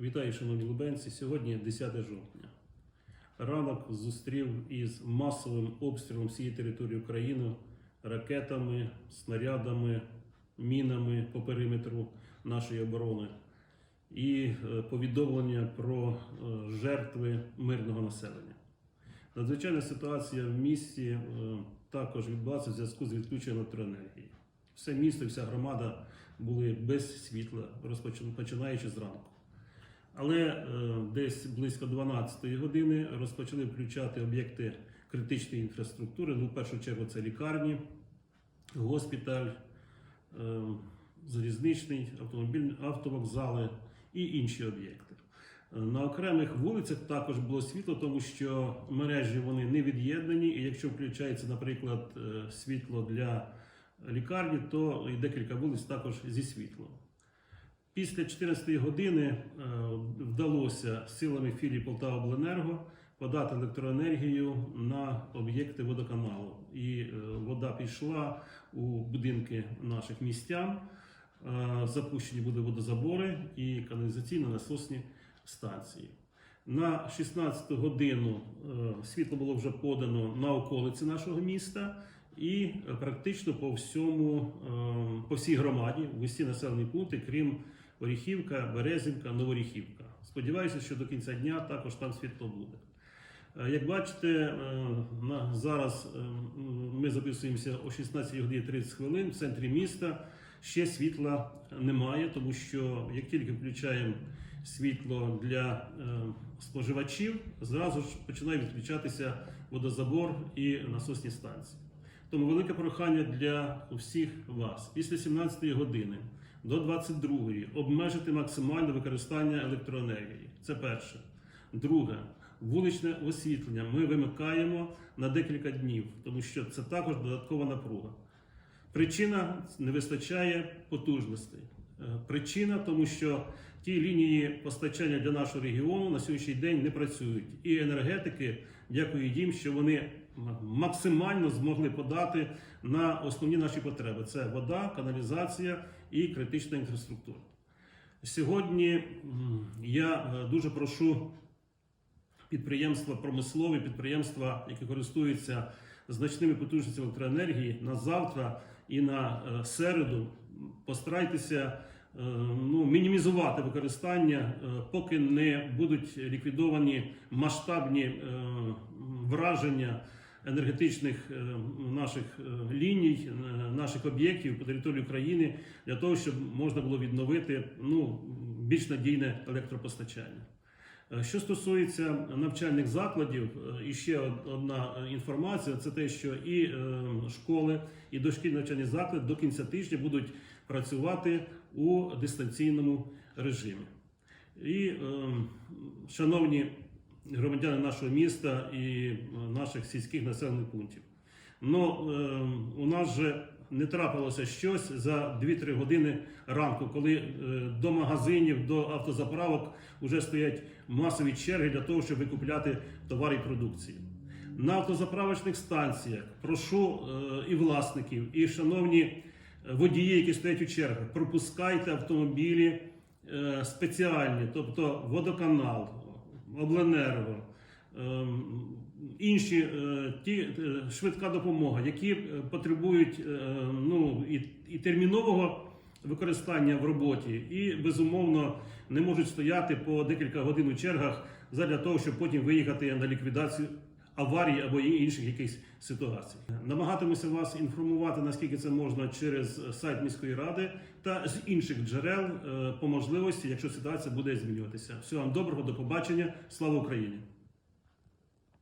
Вітаю, шановні лубенці. Сьогодні 10 жовтня. Ранок зустрів із масовим обстрілом всієї території України ракетами, снарядами, мінами по периметру нашої оборони і е, повідомлення про е, жертви мирного населення. Надзвичайна ситуація в місті е, також відбулася в зв'язку з відключенням електроенергії. Все місто і вся громада були без світла, починаючи зранку. Але е, десь близько 12-ї години розпочали включати об'єкти критичної інфраструктури. Ну, в першу чергу це лікарні, госпіталь, е, залізничний, автомобіль, автовокзали і інші об'єкти. Е, На окремих вулицях також було світло, тому що мережі вони не від'єднані, і якщо включається, наприклад, світло для лікарні, то і декілька вулиць також зі світлом. Після 14 години е, вдалося силами філії Полтавобленерго подати електроенергію на об'єкти водоканалу. І е, вода пішла у будинки наших містян. Е, Запущені були водозабори і каналізаційно-насосні станції. На 16 годину світло було вже подано на околиці нашого міста. І практично по всьому, по всій громаді, в усі населені пункти, крім Оріхівка, Березівка, Новоріхівка. Сподіваюся, що до кінця дня також там світло буде. Е, Як бачите, е, зараз е, ми записуємося о 16 годині 30 хвилин в центрі міста. Ще світла немає, тому що як тільки включаємо світло для споживачів, зразу ж починає відключатися водозабор і насосні станції. Тому велике прохання для всіх вас після 17 години до 22-ї обмежити максимальне використання електроенергії. Це перше. Друге, вуличне освітлення ми вимикаємо на декілька днів, тому що це також додаткова напруга. Причина не вистачає потужностей. Е, Причина тому, що ті лінії постачання для нашого регіону на сьогоднішній день не працюють. І енергетики, дякую їм, що вони максимально змогли подати на основні наші потреби: це вода, каналізація і критична інфраструктура. Сьогодні я е, дуже прошу підприємства промислові, підприємства, які користуються значними потужностями електроенергії на завтра і на е, середу. Постарайтеся е, ну, мінімізувати використання, е, поки не будуть ліквідовані масштабні е, враження енергетичних наших ліній, наших об'єктів по території України для того, щоб можна було відновити ну, більш надійне електропостачання. Е, Що стосується навчальних закладів, е, і ще одна е, інформація: це те, що і школи, і дошкільні навчальні заклади до кінця тижня будуть працювати у дистанційному режимі. І, шановні громадяни нашого міста і наших сільських населених пунктів, ну у нас же не трапилося щось за 2-3 години ранку, коли е, до магазинів, до автозаправок вже стоять масові черги для того, щоб викупляти товари і продукцію. На автозаправочних станціях прошу е, і власників, і шановні водії, які стоять у чергах, пропускайте автомобілі е, спеціальні, тобто водоканал, обленерго. Ем, Інші е, ті е, швидка допомога, які е, потребують ну і, і термінового використання в роботі, і безумовно не можуть стояти по декілька годин у чергах задля того, щоб потім виїхати на ліквідацію аварії або інших якихось ситуацій. Намагатимуся вас інформувати наскільки це можна через сайт міської ради та з інших джерел по можливості, якщо ситуація буде змінюватися. Всього вам доброго, до побачення, слава Україні!